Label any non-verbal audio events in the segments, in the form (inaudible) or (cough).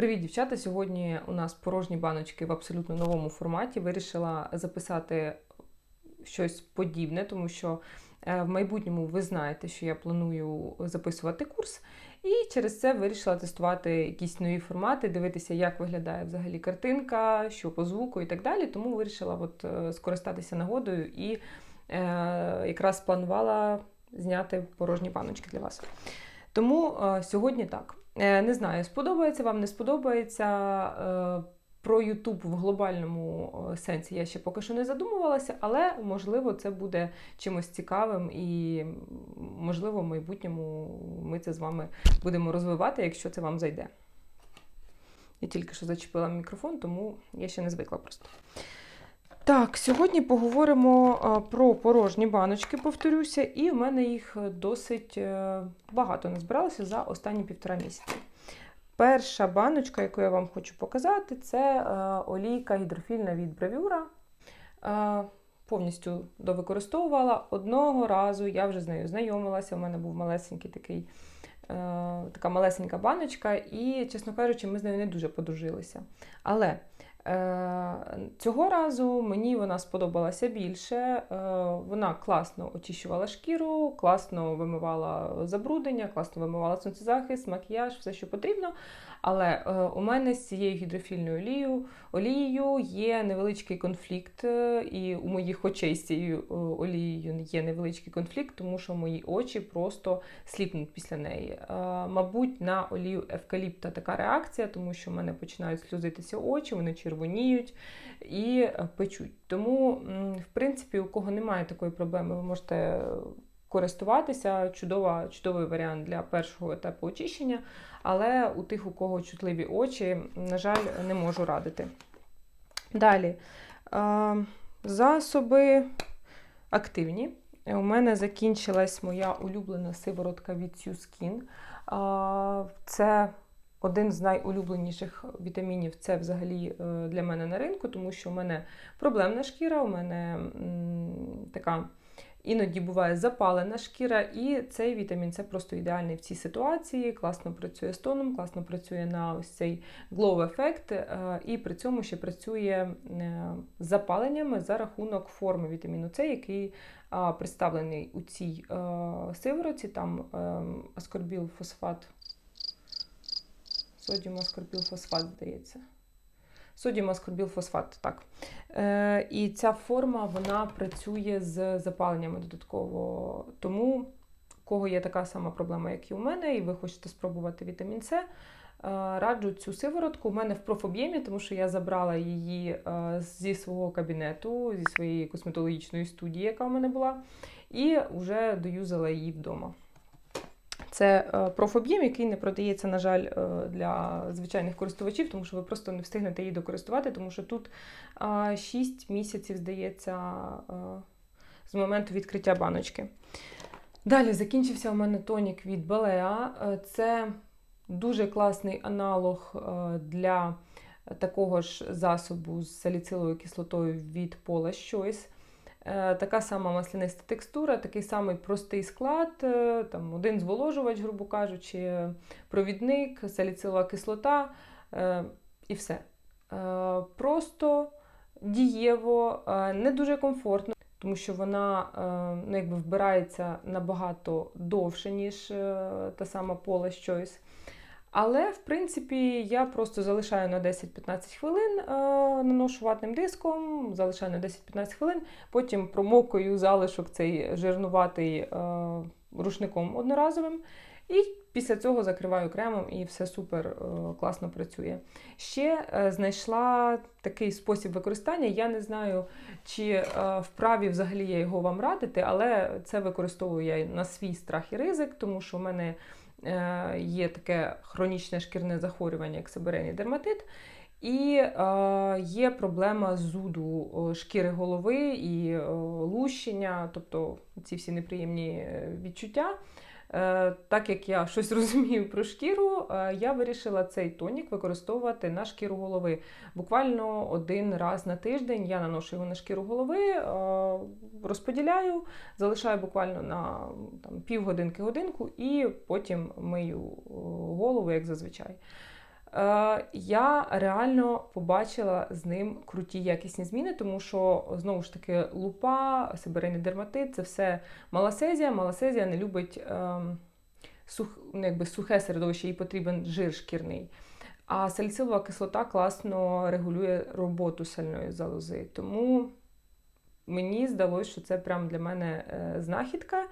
Привіт, дівчата! Сьогодні у нас порожні баночки в абсолютно новому форматі. Вирішила записати щось подібне, тому що е, в майбутньому ви знаєте, що я планую записувати курс, і через це вирішила тестувати якісь нові формати, дивитися, як виглядає взагалі картинка, що по звуку і так далі. Тому вирішила от, е, скористатися нагодою і е, якраз планувала зняти порожні баночки для вас. Тому е, сьогодні так. Е, Не знаю, сподобається вам, не сподобається. Е, Про YouTube в глобальному е, сенсі я ще поки що не задумувалася, але можливо це буде чимось цікавим і можливо в майбутньому ми це з вами будемо розвивати, якщо це вам зайде. Я тільки що зачепила мікрофон, тому я ще не звикла просто. Так, сьогодні поговоримо про порожні баночки, повторюся, і в мене їх досить е, багато назбиралося за останні півтора місяці. Перша баночка, яку я вам хочу показати, це е, олійка гідрофільна від бравюра. Е, Повністю довикористовувала. Одного разу я вже з нею знайомилася. У мене був малесенький такий, е, така малесенька баночка, і, чесно кажучи, ми з нею не дуже подружилися. Але Е, Цього разу мені вона сподобалася більше. Е, Вона класно очищувала шкіру, класно вимивала забруднення, класно вимивала сонцезахист, макіяж, все, що потрібно. Але е, у мене з цією гідрофільною олією, олією є невеличкий конфлікт, е, і у моїх очей з цією е, олією є невеличкий конфлікт, тому що мої очі просто сліпнуть після неї. Мабуть, на олію евкаліпта така реакція, тому що в мене починають сльозитися очі, вони червоніють і печуть. Тому, в принципі, у кого немає такої проблеми, ви можете користуватися. Чудова, чудовий варіант для першого етапу очищення. Але у тих, у кого чутливі очі, на жаль, не можу радити. Далі. Е, Засоби активні. У мене закінчилась моя улюблена сиворотка від Skin. Це один з найулюбленіших вітамінів. Це взагалі е, для мене на ринку, тому що у мене проблемна шкіра, у мене така. Іноді буває запалена шкіра, і цей вітамін це просто ідеальний в цій ситуації. Класно працює з тоном, класно працює на ось цей glow ефект, і при цьому ще працює е, з запаленнями за рахунок форми вітаміну С, який представлений у цій е, сивороці, там е, аскорбілфосфат, содіум аскорбілфосфат, здається. Содіум аскорбілфосфат, так. Е, і ця форма вона працює з запаленнями додатково. Тому, у кого є така сама проблема, як і у мене, і ви хочете спробувати вітамін С, е, раджу цю сиворотку. У мене в профоб'ємі, тому що я забрала її е, зі свого кабінету, зі своєї косметологічної студії, яка у мене була, і вже доюзала її вдома. Це е, профоб'єм, який не продається, на жаль, е, для звичайних користувачів, тому що ви просто не встигнете її докористувати, тому що тут 6 місяців, здається, е, з моменту відкриття баночки. Далі закінчився у мене тонік від Balea. Це дуже класний аналог для такого ж засобу з саліциловою кислотою від Paula Choice. Е, така сама масляниста текстура, такий самий простий склад, е, там один зволожувач, грубо кажучи, провідник, саліцилова кислота е, і все. Просто дієво, не дуже комфортно, тому що вона ну, якби вбирається набагато довше, ніж та сама Пола щось. Але, в принципі, я просто залишаю на 10-15 хвилин, е, наношу ватним диском, залишаю на 10-15 хвилин, потім промокую залишок цей жирнуватий е, рушником одноразовим. І після цього закриваю кремом і все супер е, класно працює. Ще знайшла такий спосіб використання. Я не знаю, чи вправі взагалі я його вам радити, але це використовую я на свій страх і ризик, тому що в мене. Е, є таке хронічне шкірне захворювання, як сибирейний дерматит. І е, є проблема зуду шкіри голови і е, лущення, тобто ці всі неприємні відчуття. Е, так як я щось (laughs) розумію про шкіру, е, я вирішила цей тонік використовувати на шкіру голови. Буквально один раз на тиждень я наношу його на шкіру голови, е, розподіляю, залишаю буквально на там, півгодинки-годинку і потім мию голову, як зазвичай. Е, я реально побачила з ним круті якісні зміни, тому що знову ж таки лупа, сибирейний дерматит це все малосезія. Малосезія не любить ем, сух, ну, якби сухе середовище, їй потрібен жир шкірний. А саліцилова кислота класно регулює роботу сальної залози. Тому мені здалося, що це прям для мене е, знахідка.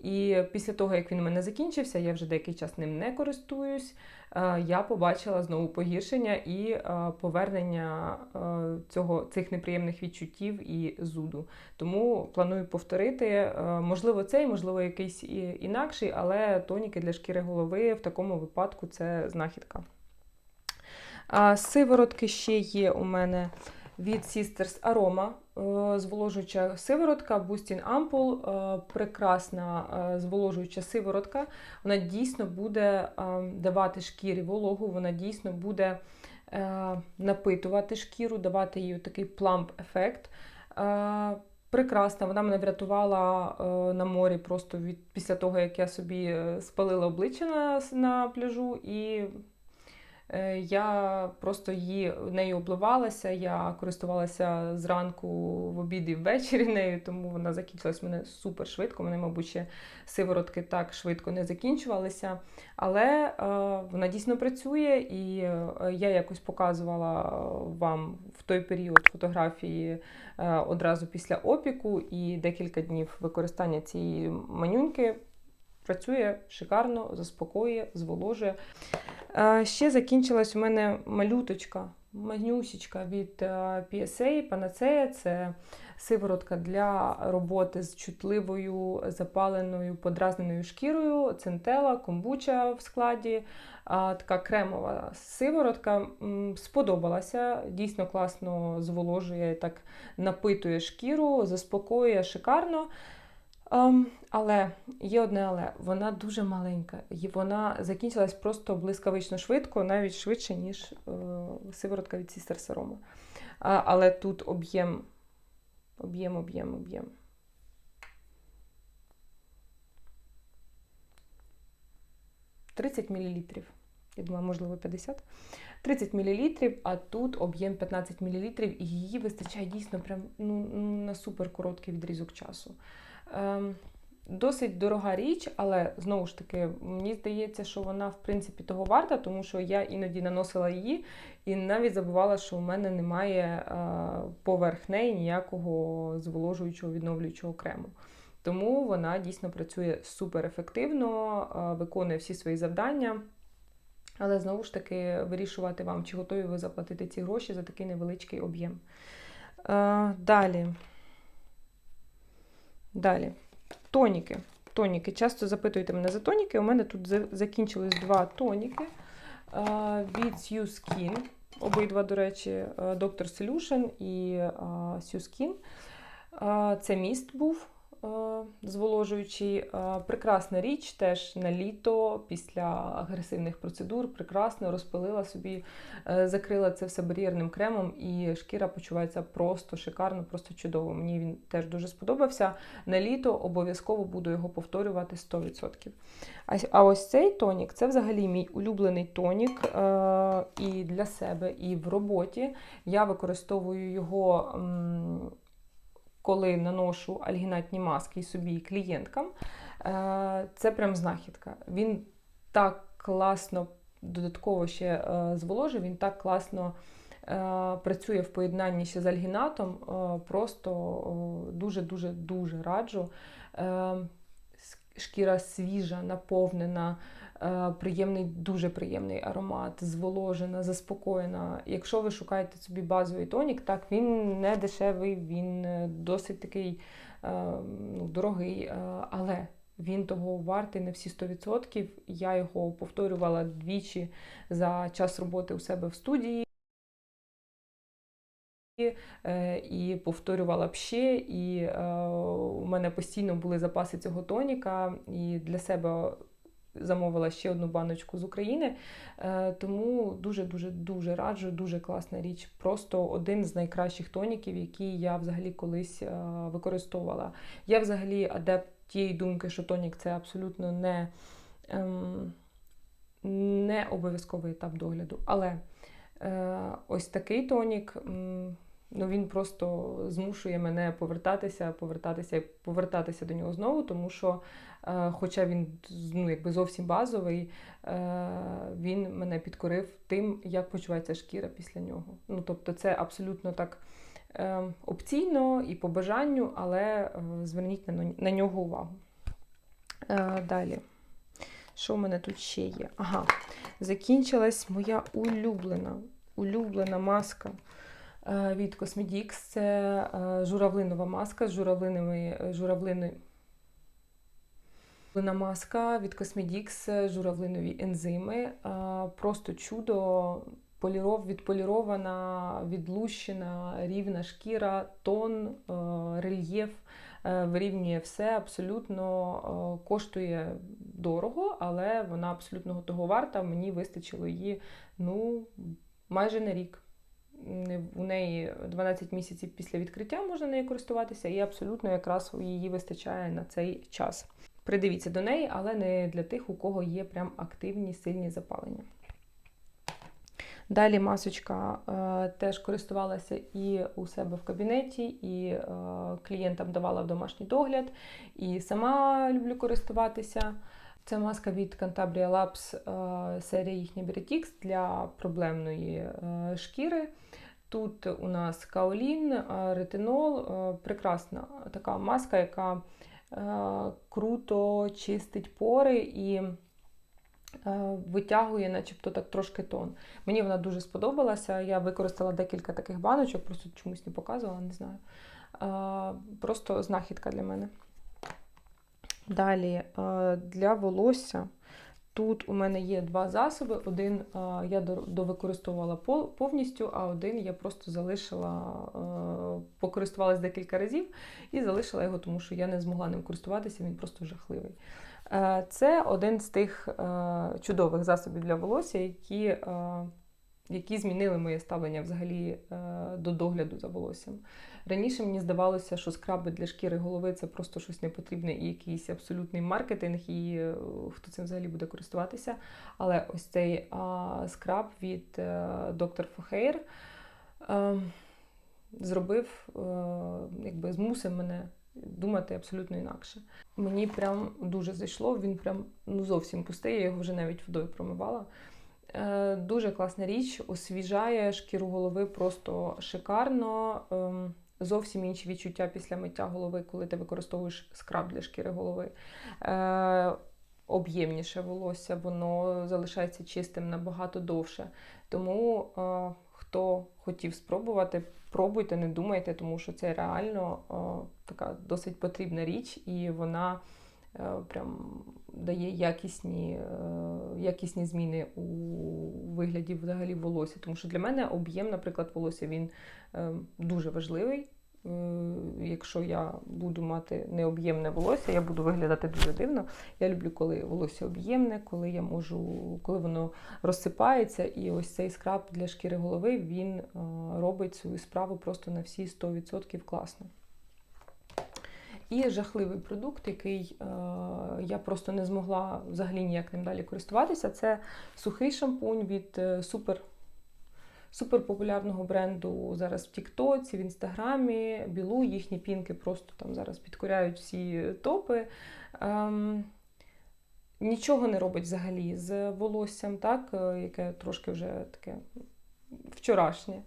І після того, як він у мене закінчився, я вже деякий час ним не користуюсь. е, Я побачила знову погіршення і е, повернення цього, цих неприємних відчуттів і зуду. Тому планую повторити. Можливо, цей, можливо, якийсь інакший, але тоніки для шкіри голови в такому випадку це знахідка. Сиворотки ще є у мене від Sisters Aroma. е, Зволожуюча сиворотка, Boosting Ampoule, е, прекрасна е, зволожуюча сиворотка. Вона дійсно буде давати шкірі вологу, вона дійсно буде напитувати шкіру, давати їй такий пламп-ефект. Прекрасна, вона мене врятувала на морі просто від, після того, як я собі спалила обличчя на, на пляжу, і Я просто її нею обливалася. Я користувалася зранку в обід і ввечері нею, тому вона закінчилась мене супер швидко. Вони, мабуть, ще сиворотки так швидко не закінчувалися. Але е, вона дійсно працює, і е, я якось показувала вам в той період фотографії е, одразу після опіку і декілька днів використання цієї манюньки. Працює шикарно, заспокоює, зволожує. Ще закінчилась у мене малюточка, манюсічка від е, PSA, Panacea. Це сиворотка для роботи з чутливою, запаленою, подразненою шкірою, центела, комбуча в складі. Така кремова сиворотка сподобалася, дійсно класно зволожує, так напитує шкіру, заспокоює шикарно. Ем, але є одне але вона дуже маленька, і вона закінчилась просто блискавично швидко, навіть швидше, ніж е, сиворотка від Сістер Сарома. А, але тут об'єм, об'єм, об'єм, об'єм. «30 мл. Я думаю, можливо, 50. 30 мл, а тут об'єм 15 мл, і її вистачає дійсно прям, ну, на супер короткий відрізок часу. Ем, Досить дорога річ, але знову ж таки, мені здається, що вона в принципі того варта, тому що я іноді наносила її і навіть забувала, що у мене немає е, поверх неї ніякого зволожуючого відновлюючого крему. Тому вона дійсно працює супер ефективно, е, виконує всі свої завдання. Але знову ж таки вирішувати вам, чи готові ви заплатити ці гроші за такий невеличкий об'єм. Е, Далі. Далі. Тоніки. Тоніки. Часто запитуєте мене за тоніки. У мене тут закінчились два тоніки е, від Skin. Обидва, до речі, Доктор Solution і е, Skin. Е, Це міст був е, зволожуючий. Е, Прекрасна річ, теж на літо після агресивних процедур. Прекрасно розпилила собі, е, закрила це все бар'єрним кремом, і шкіра почувається просто шикарно, просто чудово. Мені він теж дуже сподобався. На літо обов'язково буду його повторювати 100%. А, ось цей тонік це взагалі мій улюблений тонік е, і для себе, і в роботі. Я використовую його. Коли наношу альгінатні маски і собі і клієнткам, е, це прям знахідка. Він так класно додатково ще е, зволожує, він так класно е, працює в поєднанні ще з альгінатом. Просто дуже-дуже дуже раджу. Шкіра свіжа, наповнена, приємний, дуже приємний аромат, зволожена, заспокоєна. Якщо ви шукаєте собі базовий тонік, так він не дешевий, він е, досить такий е, ну, дорогий, е, але він того вартий на всі 100%. Я його повторювала двічі за час роботи у себе в студії. Е, І повторювала б ще, і е, у мене постійно були запаси цього тоніка, і для себе замовила ще одну баночку з України. Е, Тому дуже-дуже дуже раджу, дуже класна річ. Просто один з найкращих тоніків, які я взагалі колись е, використовувала. Я взагалі адепт тієї думки, що тонік це абсолютно не. Ем, не обов'язковий етап догляду. Але е, ось такий тонік, ну він просто змушує мене повертатися, повертатися і повертатися до нього знову, тому що, е, хоча він ну, якби зовсім базовий, е, він мене підкорив тим, як почувається шкіра після нього. Ну, тобто, це абсолютно так е, опційно і по бажанню, але е, зверніть на, нього увагу. Е, далі. Що в мене тут ще є? Ага, закінчилась моя улюблена, улюблена маска від Cosmedix. Це е, журавлинова маска з журавлинами, журавлини. Журавлина маска від Cosmedix, е, журавлинові ензими. Е, Просто чудо, поліров, відполірована, відлущена, рівна шкіра, тон, е, рельєф е, вирівнює все, абсолютно е, коштує дорого, але вона абсолютно того варта. Мені вистачило її ну, майже на рік. У неї 12 місяців після відкриття можна нею користуватися, і абсолютно якраз її вистачає на цей час. Придивіться до неї, але не для тих, у кого є прям активні сильні запалення. Далі масочка е, теж користувалася і у себе в кабінеті, і е, клієнтам давала в домашній догляд, і сама люблю користуватися. Це маска від Cantabria Labs, е, серія їхня Beretix для проблемної е, шкіри. Тут у нас каолін, е, ретинол, прекрасна така маска, яка круто чистить пори і витягує, начебто так трошки тон. Мені вона дуже сподобалася. Я використала декілька таких баночок, просто чомусь не показувала, не знаю. Просто знахідка для мене. Далі е, для волосся. Тут у мене є два засоби. Один е, я до- довикористовувала повністю, а один я просто залишила, е, покористувалась декілька разів і залишила його, тому що я не змогла ним користуватися, він просто жахливий. Це один з тих чудових засобів для волосся, які, які змінили моє ставлення взагалі до догляду за волоссям. Раніше мені здавалося, що скраби для шкіри голови це просто щось непотрібне і якийсь абсолютний маркетинг, і е, хто цим взагалі буде користуватися. Але ось цей а, скраб від е, Dr. Fohair е, зробив, е, якби змусив мене думати абсолютно інакше. Мені прям дуже зайшло, він прям ну, зовсім пустий, я його вже навіть водою промивала. Е, Дуже класна річ, освіжає шкіру голови просто шикарно. Ем, Зовсім інші відчуття після миття голови, коли ти використовуєш скраб для шкіри голови. Е, об'ємніше волосся, воно залишається чистим набагато довше. Тому е, хто хотів спробувати, пробуйте, не думайте, тому що це реально е, така досить потрібна річ, і вона прям дає якісні, е, якісні зміни у вигляді взагалі волосся. Тому що для мене об'єм, наприклад, волосся він е, дуже важливий. Е, Якщо я буду мати необ'ємне волосся, я буду виглядати дуже дивно. Я люблю, коли волосся об'ємне, коли я можу, коли воно розсипається. І ось цей скраб для шкіри голови він е, робить свою справу просто на всі 100% класно. І жахливий продукт, який е, я просто не змогла взагалі ніяк ним далі користуватися, це сухий шампунь від е, супер, суперпопулярного бренду зараз в Тіктоці, в Інстаграмі, Білу. Їхні пінки просто там зараз підкоряють всі топи. Ем, нічого не робить взагалі з волоссям, так, е, яке трошки вже таке вчорашнє.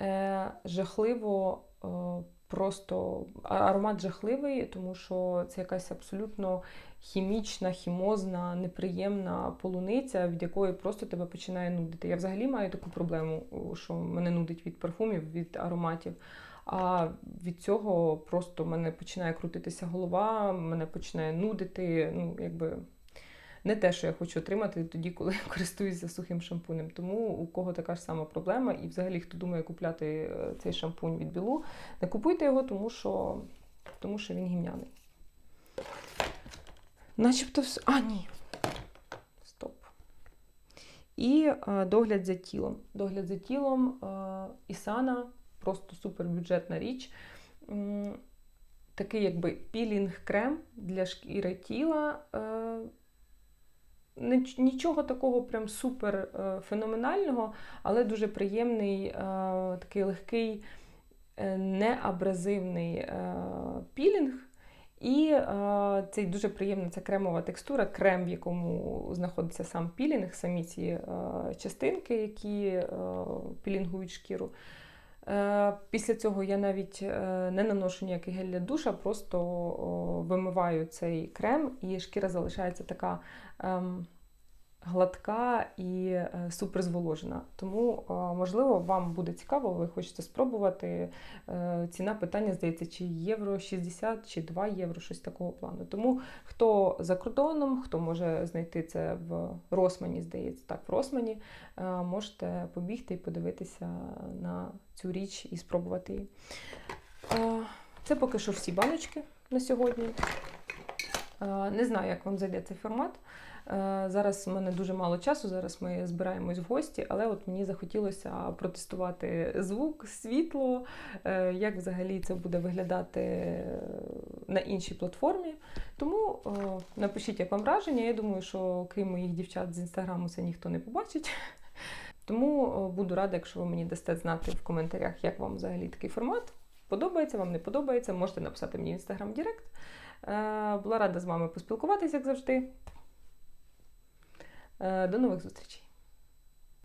Е, жахливо. Е, Просто аромат жахливий, тому що це якась абсолютно хімічна, хімозна, неприємна полуниця, від якої просто тебе починає нудити. Я взагалі маю таку проблему, що мене нудить від парфумів, від ароматів. А від цього просто мене починає крутитися голова, мене починає нудити. Ну, якби не те, що я хочу отримати тоді, коли я (laughs) користуюся сухим шампунем. Тому у кого така ж сама проблема, і взагалі хто думає купляти е, цей шампунь від білу, не купуйте його, тому що, тому що він гімняний. Начебто все. А, ні. Стоп. І е, догляд за тілом. Догляд за тілом е, Ісана просто супербюджетна річ. Такий якби пілінг-крем для шкіри тіла. Ніч- нічого такого прям супер е, феноменального, але дуже приємний, е, такий легкий, е, неабразивний пілінг. І е, цей дуже приємна ця кремова текстура, крем, в якому знаходиться сам пілінг, самі ці частинки, які пілінгують шкіру. Е, Після цього я навіть е, не наношу ніякий гель для душа, просто вимиваю цей крем, і шкіра залишається така ем, гладка і е, супер зволожена. Тому, е, можливо, вам буде цікаво, ви хочете спробувати. Е, Ціна питання, здається, чи євро 60, чи 2 євро, щось такого плану. Тому хто за кордоном, хто може знайти це в Росмані, здається, так, в Росмані, можете побігти і подивитися на цю річ і спробувати її. Це поки що всі баночки на сьогодні. Не знаю, як вам зайде цей формат. Е, Зараз у мене дуже мало часу, зараз ми збираємось в гості, але от мені захотілося протестувати звук, світло, е, як взагалі це буде виглядати на іншій платформі. Тому напишіть, як вам враження. Я думаю, що крім моїх дівчат з інстаграму це ніхто не побачить. Тому буду рада, якщо ви мені дасте знати в коментарях, як вам взагалі такий формат. Подобається, вам не подобається, можете написати мені в інстаграм Директ. Е, Була рада з вами поспілкуватися, як завжди. Е, До нових зустрічей!